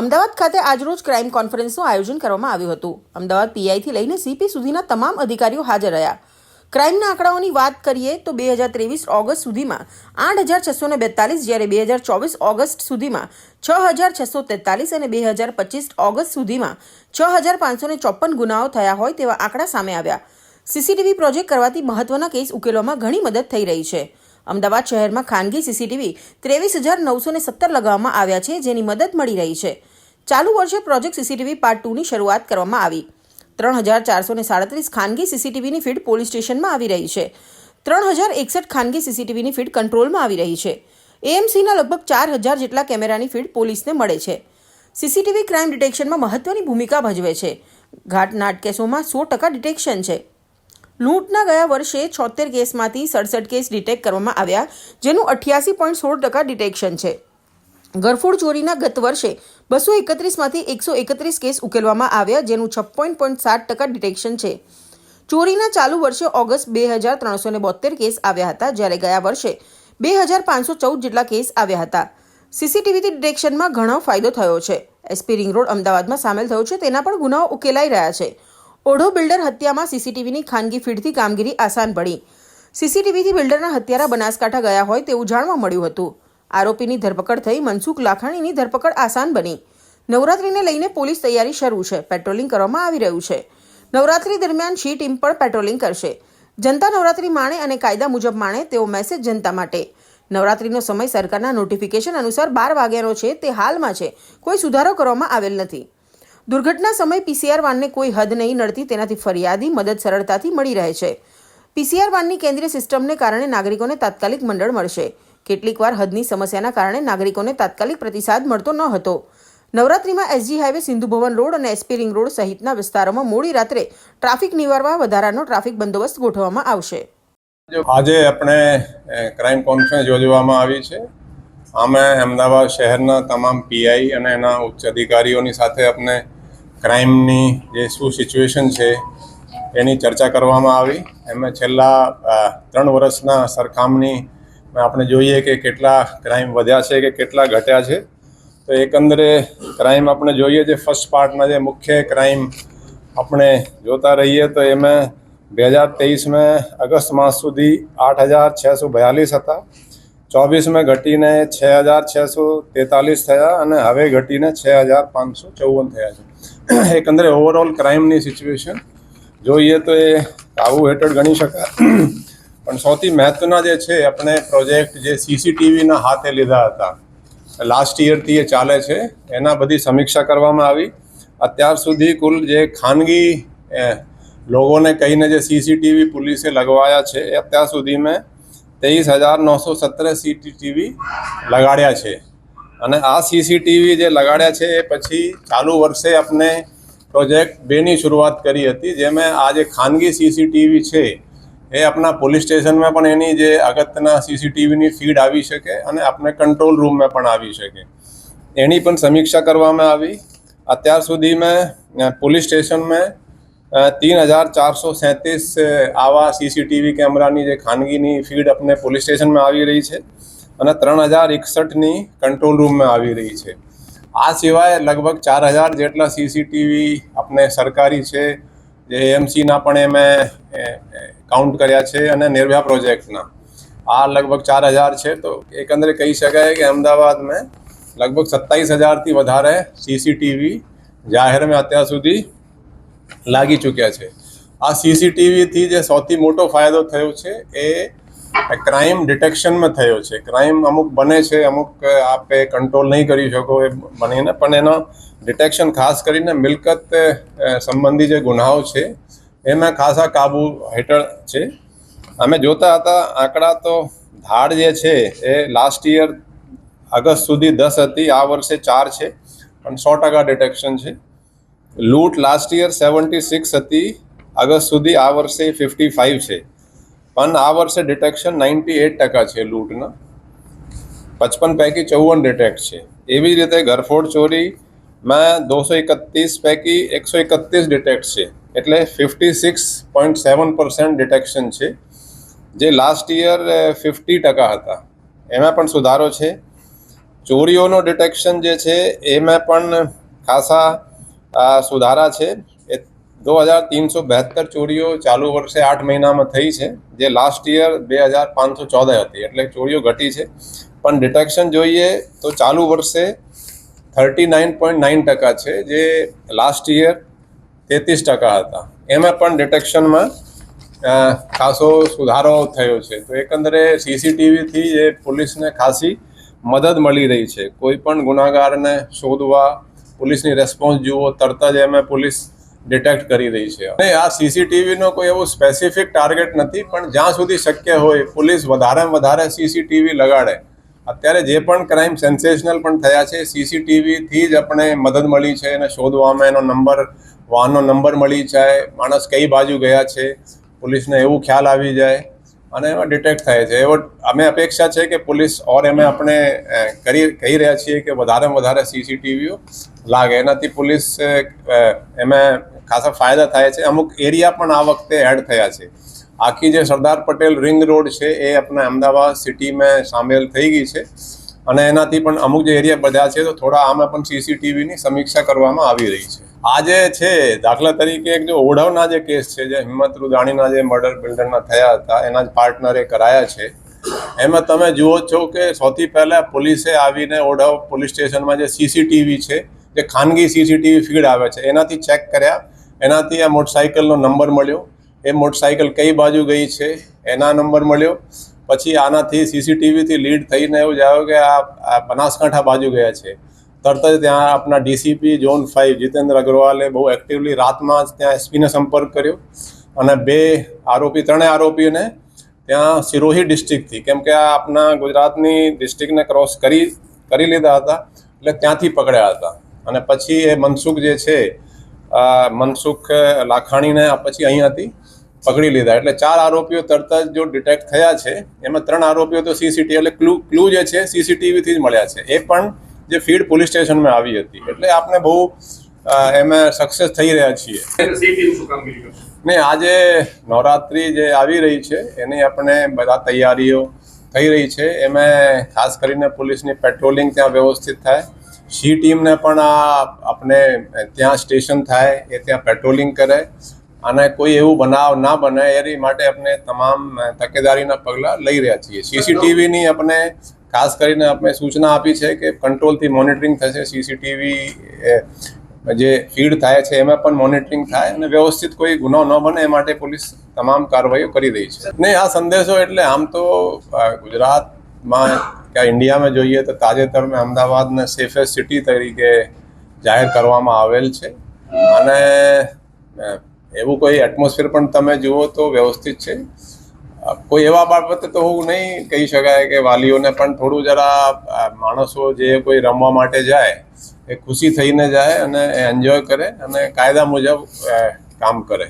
અમદાવાદ ખાતે આજરોજ ક્રાઇમ કોન્ફરન્સનું આયોજન કરવામાં આવ્યું હતું. અમદાવાદ પીઆઈથી લઈને સીપી સુધીના તમામ અધિકારીઓ હાજર રહ્યા. ક્રાઇમના આંકડાઓની વાત કરીએ તો બે હજાર ત્રેવીસ ઓગસ્ટ સુધીમાં આઠ હજાર છસો ને બેતાલીસ જ્યારે બે હજાર ચોવીસ ઓગસ્ટ સુધીમાં છ હજાર છસો તેતાલીસ અને બે હજાર પચીસ ઓગસ્ટ સુધીમાં છ હજાર પાંચસો ને ચોપન ગુનાઓ થયા હોય તેવા આંકડા સામે આવ્યા. સીસીટીવી પ્રોજેક્ટ કરવાથી મહત્વના કેસ ઉકેલવામાં ઘણી મદદ થઈ રહી છે. અમદાવાદ શહેરમાં ખાનગી સીસીટીવી ત્રેવીસ હજાર નવસો ને સત્તર લગાવવામાં આવ્યા છે, જેની મદદ મળી રહી છે. ચાલુ વર્ષે પ્રોજેક્ટ સીસીટીવી પાર્ટ ટુની શરૂઆત કરવામાં આવી. ત્રણ હજાર ચારસો ને સાડત્રીસ ખાનગી સીસીટીવીની ફીડ પોલીસ સ્ટેશનમાં આવી રહી છે. ત્રણ હજાર એકસઠ ખાનગી સીસીટીવીની ફીડ કંટ્રોલમાં આવી રહી છે. એએમસીના લગભગ ચાર હજાર જેટલા કેમેરાની ફીડ પોલીસને મળે છે. સીસીટીવી ક્રાઇમ ડિટેક્શનમાં મહત્વની ભૂમિકા ભજવે છે. ઘાટનાટ કેસોમાં સો ટકા ડિટેક્શન છે. લૂંટના ગયા વર્ષે છોતેર કેસમાંથી સડસઠ કેસ ડિટેક્ટ કરવામાં આવ્યા, જેનું અઠ્યાસી પોઈન્ટ સોળ ટકા ડિટેક્શન છે. ગરફોડ ચોરીના ગત વર્ષે બસો એકત્રીસમાંથી એકસો એકત્રીસ કેસ ઉકેલવામાં આવ્યા, જેનું છપ્પન પોઈન્ટ સાત ટકા ડિટેક્શન છે. ચોરીના ચાલુ વર્ષે ઓગસ્ટ બે હજાર ત્રણસો ને બોતેર કેસ આવ્યા હતા, જ્યારે ગયા વર્ષે બે હજાર પાંચસો ચૌદ જેટલા કેસ આવ્યા હતા. સીસીટીવીથી ડિટેક્શનમાં ઘણો ફાયદો થયો છે. એસપી રિંગ રોડ અમદાવાદમાં સામેલ થયો છે, તેના પણ ગુનાઓ ઉકેલાઈ રહ્યા છે. ઓઢો બિલ્ડર હત્યામાં સીસીટીવીની ખાનગી ફીડથી કામગીરી આસાન પડી. સીસીટીવીથી બિલ્ડરના હત્યારા બનાસકાંઠા ગયા હોય તેવું જાણવા મળ્યું હતું. આરોપીની ધરપકડ થઈ મનસુખ લાખાણીની ધરપકડ આસાન બની. નવરાત્રીને લઈને પોલીસ તૈયારી શરૂ છે. પેટ્રોલિંગ કરવામાં આવી રહ્યું છે. નવરાત્રી દરમિયાન શી ટીમ પણ પેટ્રોલિંગ કરશે. જનતા નવરાત્રી માણે અને કાયદા મુજબ માણે તેવો મેસેજ જનતા માટે. નવરાત્રીનો સમય સરકારના નોટિફિકેશન અનુસાર બાર વાગ્યાનો છે. તે હાલમાં છે. કોઈ સુધારો કરવામાં આવેલ નથી. દુર્ઘટના સમયે પીસીઆર વાનને કોઈ હદ નહીં નડતી તેનાથી ફરિયાદી મદદ સરળતાથી મળી રહે છે. પીસીઆર વાનની કેન્દ્રીય સિસ્ટમને કારણે નાગરિકોને તાત્કાલિક મંડળ મળશે. કેટલીકવાર હદની સમસ્યાના કારણે નાગરિકોને તાત્કાલિક પ્રતિસાદ મળતો ન હતો. નવરાત્રીમાં SG highway, Sindhu Bhavan road અને એસપી રિંગ રોડ સહિતના વિસ્તારોમાં મોડી રાત્રે ટ્રાફિક નિવારવા વધારાનો ટ્રાફિક બંદોબસ્ત ગોઠવવામાં આવશે. આજે આપણે ક્રાઇમ કોન્ફરન્સ યોજવામાં આવી છે. અમે અમદાવાદ શહેરના તમામ પીઆઈ અને એના ઉચ્ચ અધિકારીઓની સાથે આપણે ક્રાઇમની જે શું સિચ્યુએશન છે એની ચર્ચા કરવામાં આવી. એમાં છેલ્લા ત્રણ વર્ષના સરખામણી આપણે જોઈએ કે કેટલા ક્રાઇમ વધ્યા છે કે કેટલા ઘટ્યા છે. તો એકંદરે ક્રાઇમ આપણે જોઈએ જે ફર્સ્ટ પાર્ટના જે મુખ્ય ક્રાઇમ આપણે જોતા રહીએ તો એમાં બે હજાર તેવીસમાં અગસ્ત માસ સુધી આઠ હજાર છસો બયાલીસ હતા. ચોવીસમાં ઘટીને છ હજાર છસો તેતાલીસ થયા અને હવે ઘટીને છ હજાર પાંચસો ચૌવન થયા છે. એકંદરે ઓવરઓલ ક્રાઇમની સિચ્યુએશન જોઈએ તો એ કાબુ હેઠળ ગણી શકાય. પણ સૌથી મહત્વના જે છે, આપણે પ્રોજેક્ટ જે સીસીટીવીના હાથે લીધા હતા લાસ્ટ યરથી એ ચાલે છે, એના બધી સમીક્ષા કરવામાં આવી. અત્યાર સુધી કુલ જે ખાનગી લોકોને કહીને જે સીસીટીવી પોલીસે લગવાયા છે, એ અત્યાર સુધીમાં તેવીસ હજાર નવસો સત્તર સીસીટીવી લગાડ્યા છે. અને આ સીસીટીવી જે લગાડ્યા છે, એ પછી ચાલુ વર્ષે આપણે પ્રોજેક્ટ બેની શરૂઆત કરી હતી જેમાં આ જે ખાનગી સીસીટીવી છે, એ આપણા પોલીસ સ્ટેશનમાં પણ એની જે અગત્યના સીસીટીવીની ફીડ આવી શકે અને આપણે કંટ્રોલ રૂમમાં પણ આવી શકે. એની પણ સમીક્ષા કરવામાં આવી. અત્યાર સુધી મેં પોલીસ સ્ટેશનમાં તીન હજાર ચારસો સેંત્રીસ આવા સીસીટીવી કેમેરાની જે ખાનગીની ફીડ આપણે પોલીસ સ્ટેશનમાં આવી રહી છે. અને ત્રણ હજાર એકસઠની કંટ્રોલ રૂમમાં આવી રહી છે. આ સિવાય લગભગ ચાર હજાર જેટલા સીસીટીવી આપણે સરકારી છે, જે એમસીના પણ એમે કાઉન્ટ કર્યા છે અને નિર્ભયા પ્રોજેક્ટના આ લગભગ ચાર હજાર છે, તો એકંદરે કહી શકાય કે અમદાવાદમાં લગભગ સત્તાવીસ હજારથી વધારે સીસીટીવી જાહેરમાં અત્યાર સુધી લાગી ચૂક્યા છે. આ સીસીટીવીથી જે સૌથી મોટો ફાયદો થયો છે, એ ક્રાઇમ ડિટેક્શનમાં થયો છે. ક્રાઇમ અમુક બને છે, અમુક આપે કંટ્રોલ નહીં કરી શકો એ બનીને, પણ એનો ડિટેક્શન ખાસ કરીને મિલકત સંબંધી જે ગુનાઓ છે એમાં ખાસા કાબુ હેઠળ છે. અમે જોતા હતા, આંકડા તો ધાડ જે છે, એ લાસ્ટ યર અગસ્ત સુધી દસ હતી, આ વર્ષે ચાર છે, પણ સો ટકા ડિટેક્શન છે. લૂંટ લાસ્ટ યર સેવન્ટી સિક્સ હતી, અગસ્ત સુધી આ વર્ષે ફિફ્ટી ફાઇવ છે. પણ આ વર્ષે ડિટેક્શન નાઇન્ટી એટ ટકા છે લૂંટના. પચપન પૈકી ચૌવન ડિટેક્ટ છે. એવી જ રીતે ઘરફોડ ચોરીમાં દોસો એકત્રીસ પૈકી એકસો એકત્રીસ ડિટેક્ટ છે. એટલે fifty six point seven percent detection છે. જે લાસ્ટ યર ફિફ્ટી ટકા હતા. એમાં પણ સુધારો છે. ચોરીઓનો ડિટેક્શન જે છે, એમાં પણ ખાસા સુધારા છે. એ દો હજાર તીનસો બહેત્તર ચોરીઓ ચાલુ વર્ષે આઠ મહિનામાં થઈ છે, જે લાસ્ટ યર બે હજાર પાંચસો ચૌદ હતી. એટલે ચોરીઓ ઘટી છે. પણ ડિટેક્શન જોઈએ તો ચાલુ વર્ષે થર્ટી નાઇન પોઈન્ટ નાઇન ટકા છે, જે લાસ્ટ યર તેત્રીસ ટકા હતા. એમાં પણ ડિટેક્શનમાં ખાસો સુધારો થયો છે. તો એકંદરે સીસીટીવીથી એ પોલીસને ખાસી મદદ મળી રહી છે. કોઈ પણ ગુનાગારને શોધવા, પોલીસની રેસ્પોન્સ જુઓ, તરત જ એમાં પોલીસ ડિટેક્ટ કરી રહી છે. અને આ સીસીટીવીનો કોઈ એવો સ્પેસિફિક ટાર્ગેટ નથી, પણ જ્યાં સુધી શક્ય હોય, પોલીસ વધારેમાં વધારે સીસીટીવી લગાડે. અત્યારે જે પણ ક્રાઇમ સેન્સેશનલ પણ થયા છે, સીસીટીવીથી જ આપણે મદદ મળી છે એને શોધવામાં એનો નંબર, વાહનનો નંબર મળી જાય, માણસ કઈ બાજુ ગયા છે, પોલીસને એવું ખ્યાલ આવી જાય. અને એમાં ડિટેક્ટ થાય છે. એવો અમે અપેક્ષા છે કે પોલીસ ઓર એમે આપણે કરી, કહી રહ્યા છીએ કે વધારેમાં વધારે સીસીટીવીઓ લાગે. એનાથી પોલીસ એમાં ખાસા ફાયદા થાય છે. અમુક એરિયા પણ આ વખતે એડ થયા છે. આખી જે સરદાર પટેલ રિંગ રોડ છે એ આપણા અમદાવાદ સિટીમાં સામેલ થઈ ગઈ છે. અને એનાથી પણ અમુક જે એરિયા બધા છે તો થોડા આમાં પણ સીસીટીવીની સમીક્ષા કરવામાં આવી રહી છે. આજે છે, દાખલા તરીકે એક જો ઓઢવના જે કેસ છે, જે હિંમત રૂદાણીના જે મર્ડર બિલ્ડરના થયા હતા, એના જ પાર્ટનરે કરાયા છે. એમાં તમે જુઓ છો કે સૌથી પહેલાં પોલીસે આવીને ઓઢવ પોલીસ સ્ટેશનમાં જે સીસીટીવી છે, જે ખાનગી સીસીટીવી ફીડ આવે છે, એનાથી ચેક કર્યા. એનાથી આ મોટરસાઇકલનો નંબર મળ્યો. એ મોટરસાઇકલ કઈ બાજુ ગઈ છે, એના નંબર મળ્યો. પછી આનાથી સીસીટીવીથી લીડ થઈને એવું જાવ કે આ બનાસકાંઠા બાજુ ગયા છે. તરત જ ત્યાં આપણા ડીસીપી ઝોન ફાઇવ જીતેન્દ્ર અગ્રવાલે બહુ એક્ટિવલી રાતમાં જ ત્યાં એસપીને સંપર્ક કર્યો. અને બે આરોપી, ત્રણેય આરોપીઓને ત્યાં સિરોહી ડિસ્ટ્રિક્ટથી કેમ કે આ આપણા ગુજરાતની ડિસ્ટ્રિક્ટને ક્રોસ કરી કરી લીધા હતા, એટલે ત્યાંથી પકડ્યા હતા. અને પછી એ મનસુખ જે છે મનસુખ લાખાણીને પછી અહીંયાથી પકડી લીધા. એટલે ચાર આરોપીઓ તરત જ જો ડિટેક્ટ થયા છે, એમાં ત્રણ આરોપીઓ તો સીસીટીવી એટલે ક્લુ ક્લુ જે છે સીસીટીવીથી જ મળ્યા છે. એ પણ જે ફીડ પોલીસ સ્ટેશનમાં આવી હતી. એટલે આપણે બહુ એમાં સક્સેસ થઈ રહ્યા છીએ. ને આજે નવરાત્રિ જે આવી રહી છે એની આપણે બધા તૈયારીઓ થઈ રહી છે. એમાં ખાસ કરીને પોલીસની પેટ્રોલિંગ ત્યાં વ્યવસ્થિત થાય. સી ટીમને પણ આ આપણે ત્યાં સ્ટેશન થાય એ ત્યાં પેટ્રોલિંગ કરે. અને કોઈ એવું બનાવ ના બને એની માટે આપણે તમામ તકેદારીના પગલાં લઈ રહ્યા છીએ. સીસીટીવીની આપણે ખાસ કરીને આપણે સૂચના આપી છે કે કંટ્રોલથી મોનિટરિંગ થશે સીસીટીવી જે ફીડ થાય છે, એમાં પણ મોનિટરિંગ થાય અને વ્યવસ્થિત કોઈ ગુનો ન બને એ માટે પોલીસ તમામ કાર્યવાહીઓ કરી રહી છે. ને આ સંદેશો એટલે આમ તો ગુજરાતમાં કે ઇન્ડિયામાં જોઈએ તો તાજેતરમાં અમદાવાદને સેફેસ્ટ સિટી તરીકે જાહેર કરવામાં આવેલ છે. અને એવું કોઈ એટમોસ્ફિયર પણ તમે જુઓ તો વ્યવસ્થિત છે. કોઈ એવા બાબતે તો હું નહીં કહી શકાય કે વાલીઓને પણ થોડું જરા માણસો જે કોઈ રમવા માટે જાય, એ ખુશી થઈને જાય અને એન્જોય કરે અને કાયદા મુજબ કામ કરે.